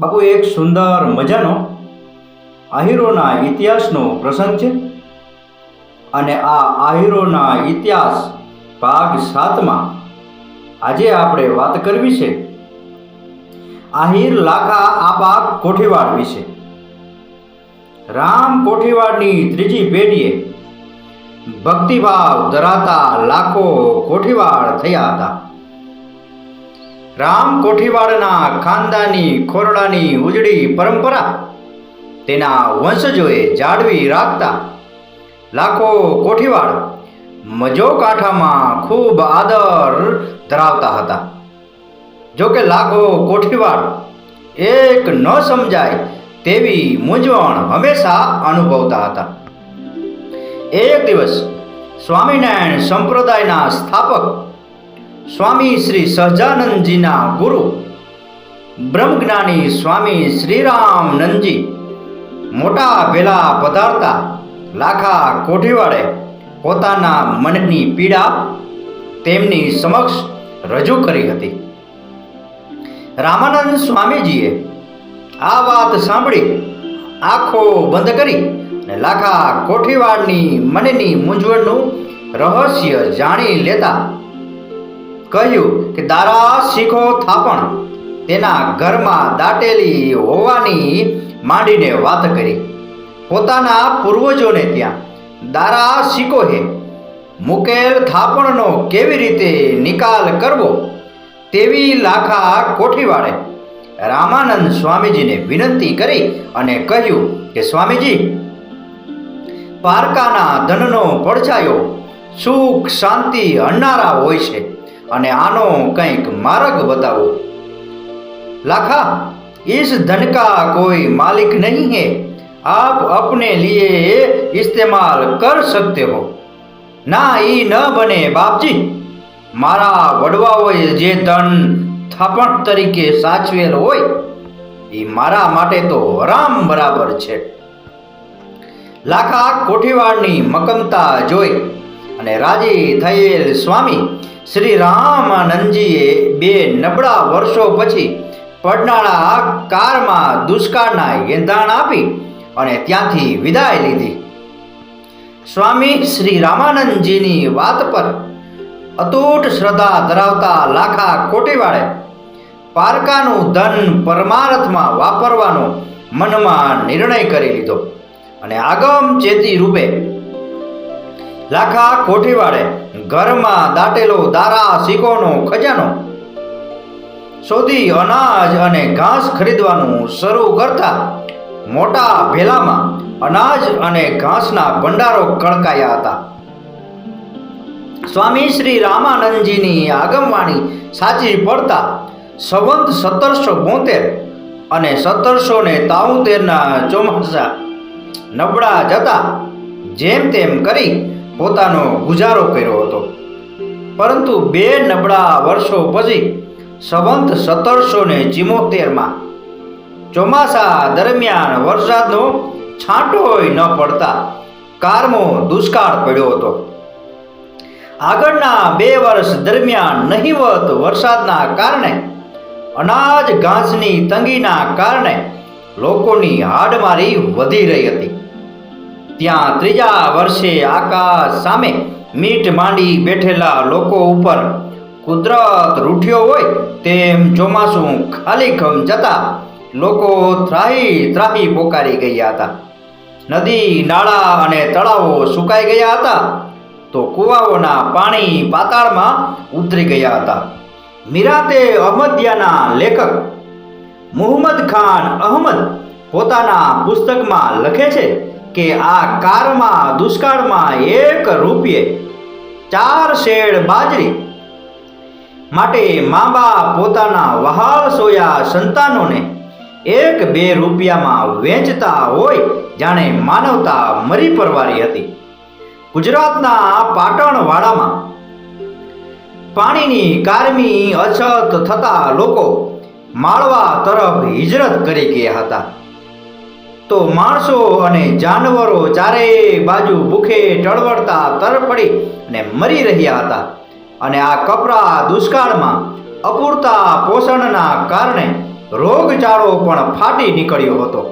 બાપુ, એક સુંદર મજાનો આહીરોના ઇતિહાસનો પ્રસંગ છે. અને આ આહીરોના ઇતિહાસ ભાગ સાતમાં આજે આપણે વાત કરવી છે. આહીર લાખા આબા કોઠીવાડ વિશે. રામ કોઠીવાડની ત્રીજી પેઢીએ ભક્તિભાવ ધરાતા લાખો કોઠીવાડ થયા હતા. રામ કોઠીવાડના ખાનદાની, ખોરડાની ઉજળી પરંપરા તેના વંશજોએ જાળવી રાખતા લાખો કોઠીવાડ મજો કાંઠામાં ખૂબ આદર ધરાવતા હતા. જો કે લાખો કોઠીવાડ એક ન સમજાય તેવી મૂંઝવણ હંમેશા અનુભવતા હતા. એક દિવસ સ્વામિનારાયણ સંપ્રદાયના સ્થાપક સ્વામી શ્રી સહજાનંદજીના ગુરુ. બ્રહ્મજ્ઞાની સ્વામી શ્રીરામનંદજી. મોટા ભેલા પધારતા લાખા કોઠીવાડે પોતાના મનની પીડા તેમની સમક્ષ રજૂ કરી હતી. રામાનંદ સ્વામીજીએ આ વાત સાંભળી આંખો બંધ કરી અને લાખા કોઠીવાડની મનની મૂંઝવણનું રહસ્ય જાણી લેતા કહ્યું કે, દારા શીખો થાપણ. તેના ઘરમાં દાટેલી હોવાની માંડીને વાત કરી. પોતાના પૂર્વજોને ત્યાં, દારા શીખોએ મુકેલ થાપણનો કેવી રીતે નિકાલ કરવો? તેવી લાખા કોઠીવાડે રામાનંદ સ્વામીજીને વિનંતી કરી અને કહ્યું કે, સ્વામીજી, પારકાના ધનનો પડછાયો સુખ શાંતિ હણનારા હોય છે. અને આનો કંઈક માર્ગ બતાવો लाखा इस धन का कोई मालिक नहीं है आप अपने लिए इस्तेमाल कर सकते हो ના ઈ ન બને બાપજી મારા વડવાઓએ જે ધન થાપણ તરીકે સાચવેલ હોય એ મારા માટે તો રામ બરાબર છે લાખા કોઠીવાડની મકમતા જોઈ અને રાજી થયેલ સ્વામી શ્રી રામાનંદજીએ બે નબળા વર્ષો પછી પડનારા કારમાં દુષ્કાળના એંધાણ આપી અને ત્યાંથી વિદાય લીધી. સ્વામી શ્રી રામાનંદજીની વાત પર અતૂટ શ્રદ્ધા ધરાવતા લાખા કોટીવાળે પારકાનું ધન પરમાર્થમાં વાપરવાનો મનમાં નિર્ણય કરી લીધો અને આગમ ચેતી રૂપે લાખા કોઠીવાડે ઘરમાં દાટેલો દારા સિક્કોનો ખજાનો. શોધી અનાજ અને ઘાસ ખરીદવાનું શરૂ કરતા મોટા ભેલામાં અનાજ અને ઘાસના ભંડારો કણકાયા હતા. સ્વામી શ્રી રામાનંદજીની આગમવાણી સાચી પડતા સંવંત સત્તરસો બોતેર અને સત્તરસો ને તાઉતેરના ચોમાસા નબળા જતા જેમ તેમ કરી પોતાનો ગુજારો કર્યો હતો. પરંતુ બે નબળા વર્ષો પછી સંવંત સત્તરસો ને ચિમોતેરમાં ચોમાસા દરમિયાન વરસાદનો છાંટોય ન પડતા કારમો દુષ્કાળ પડ્યો હતો. આગળના બે વર્ષ દરમિયાન નહીવત વરસાદના કારણે, અનાજ ઘાસની તંગીના કારણે લોકોની હાડમારી વધી રહી હતી. ત્યાં ત્રીજા વર્ષે આકાશ સામે મીટ માંડી બેઠેલા લોકો ઉપર કુદરત રૂઠ્યો હોય તેમ ચોમાસું ખાલીખમ જતા લોકો ત્રાહી ત્રાહી પોકારી ગયા હતા. નદી, નાળા અને તળાવો સુકાઈ ગયા હતા તો કુવાઓના પાણી પાતાળમાં ઉતરી ગયા હતા. મિરાતે અહમદિયાના લેખક મુહમ્મદ ખાન અહમદ પોતાના પુસ્તકમાં લખે છે કે આ કારમાં, દુષ્કાળમાં એક રૂપિયે ચાર શેડ બાજરી. માટે મા બાપ પોતાના વહાલ સોયા સંતાનોને એક બે રૂપિયામાં વેચતા હોય જાણે માનવતા મરી પરવારી હતી. ગુજરાતના પાટણવાડામાં પાણીની કારમી અછત થતા લોકો માળવા તરફ હિજરત કરી ગયા હતા. તો માણસો અને જાનવરો ચારેય બાજુ ભૂખે ટળવળતા તરફડી અને મરી રહ્યા હતા. અને આ કપરા દુષ્કાળમાં અપૂરતા પોષણના કારણે રોગચાળો પણ ફાટી નીકળ્યો હતો.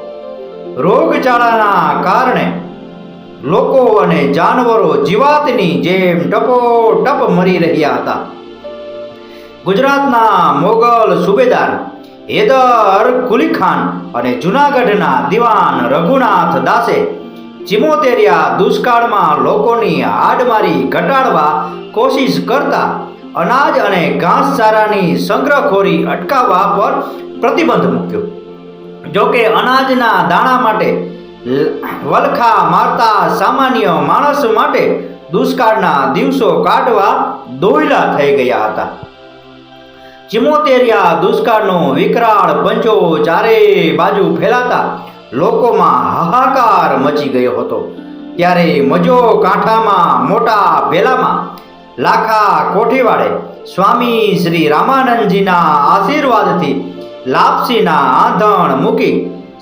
રોગચાળાના કારણે લોકો અને જાનવરો જીવાતની જેમ ટપો ટપ મરી રહ્યા હતા. ગુજરાતના મોગલ સુબેદાર હેદર કુલી ખાન અને જુનાગઢના દિવાન રઘુનાથ દાસે ચિમોતેરિયા દુષ્કાળમાં લોકોની હાડમારી ઘટાડવા કોશિશ કરતા અનાજ અને ઘાસચારાની સંગ્રહખોરી અટકાવવા પર પ્રતિબંધ મૂક્યો. જોકે અનાજના દાણા માટે વલખા મારતા સામાન્ય માણસ માટે દુષ્કાળના દિવસો કાઢવા દોયલા થઈ ગયા હતા. ચિમોતેરિયા દુષ્કાળનો વિકરાળ પંચો ચારે બાજુ ફેલાતા લોકોમાં હાહાકાર મચી ગયો હતો. ત્યારે મજો કાંઠામાં મોટા ભેલામાં લાખા કોઠીવાડે સ્વામી શ્રી રામાનંદજીના આશીર્વાદથી લાપસીના આંધણ મૂકી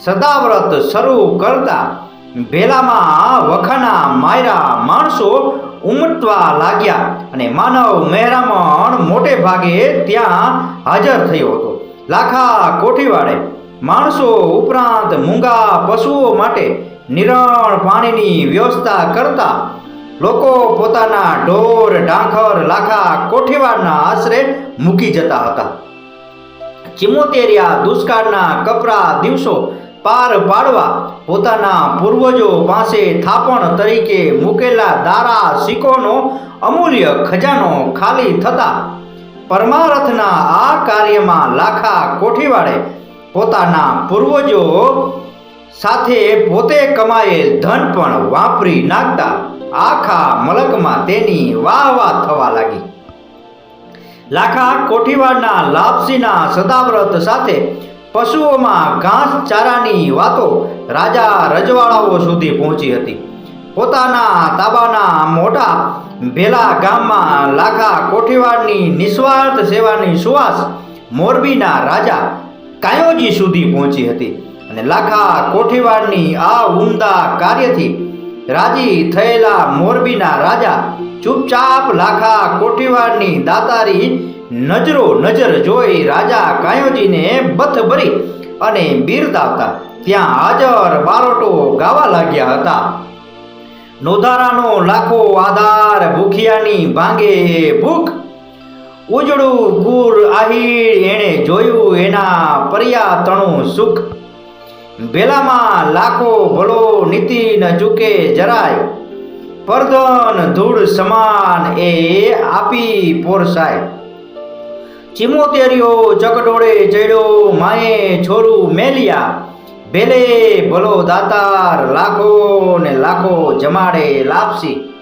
સદાવ્રત શરૂ કરતા ભેલામાં વખાના માયરા માણસો ઉમટવા લાગ્યા. અને માનવ મહેરામણ મોટે ભાગે ત્યાં હાજર થયો હતો. લાખા કોઠીવાડે માણસો ઉપરાંત મૂંગા પશુઓ માટે નિરણ પાણીની વ્યવસ્થા કરતા લોકો પોતાના ઢોર, ડાંખર, લાખા કોઠીવાડના આશરે મૂકી જતા હતા. ચિમોતેરિયા દુષ્કાળના કપરા દિવસો પાર પાડવા પોતાના પૂર્વજો પાસે થાપણ તરીકે મૂકેલા દારા સિક્કોનો અમૂલ્ય ખજાનો ખાલી થતા પરમારથના આ કાર્યમાં લાખા કોઠીવાડે પોતાના પૂર્વજો સાથે પોતે કમાયેલ ધન પણ વાપરી નાખતા આખા મલકમાં તેની વાહ વાહ થવા લાગી. લાખા કોઠીવાડના લાપસીના સદાવ્રત સાથે પશુઓમાં ઘાસ ચારાની વાતો રાજા રજવાડાઓ સુધી પહોંચી હતી. પોતાના તાબાના મોટા ભેલા ગામમાં લાખા કોઠીવાડની નિસ્વાર્થ સેવાની સુવાસ મોરબીના રાજા કાયોજી સુધી પહોંચી હતી અને લાખા કોઠીવાડની આ ઉમદા કાર્યથી રાજી થયેલા મોરબીના રાજા ચૂપચાપ લાખા કોઠીવાડની દાતારી નજરો નજર જોઈ રાજા કાયોજીને બથ ભરી અને બિરદાવતા ત્યાં હાજર બારોટો ગાવા લાગ્યા હતા. નોધારાનો લાખો આધાર ભૂખિયાની ભાંગે ભૂખ. ઉજળું કુર આહીર એણે જોયું એના પર્યા તણું સુખ. ભેલામાં લાખો ભલો નીતિ ન ચૂકે જરાય. પરધન ધૂળ સમાન એ આપી પોરસાય. ચિમોતેરિયો ચકડોળે ચડ્યો માએ છોરું મેલિયા. ભેલે ભલો દાતાર, લાખો ને લાખો જમાડે લાપસી.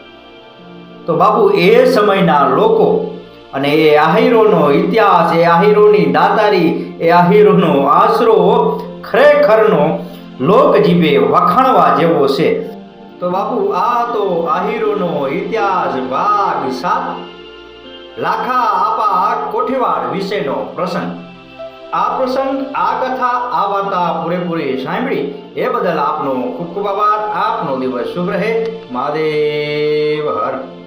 તો બાપુ, એ સમયના લોકો અને એ આહીરોનો ઇતિહાસ, એ આહિરોની દાતારી, એ આહિરોનો આશરો ખરેખરનો લોકજીભે વખાણવા જેવો છે. તો બાપુ, આ તો આહિરોનો ઇતિહાસ ભાગ સાત. લાખા આપા કોઠીવાડ વિશેનો પ્રસંગ. આ પ્રસંગ, આ કથા, આ વાર્તા પૂરેપૂરી સાંભળી એ બદલ આપનો ખૂબ ખૂબ આભાર. આપનો દિવસ શુભ રહે. મહાદેવ હર.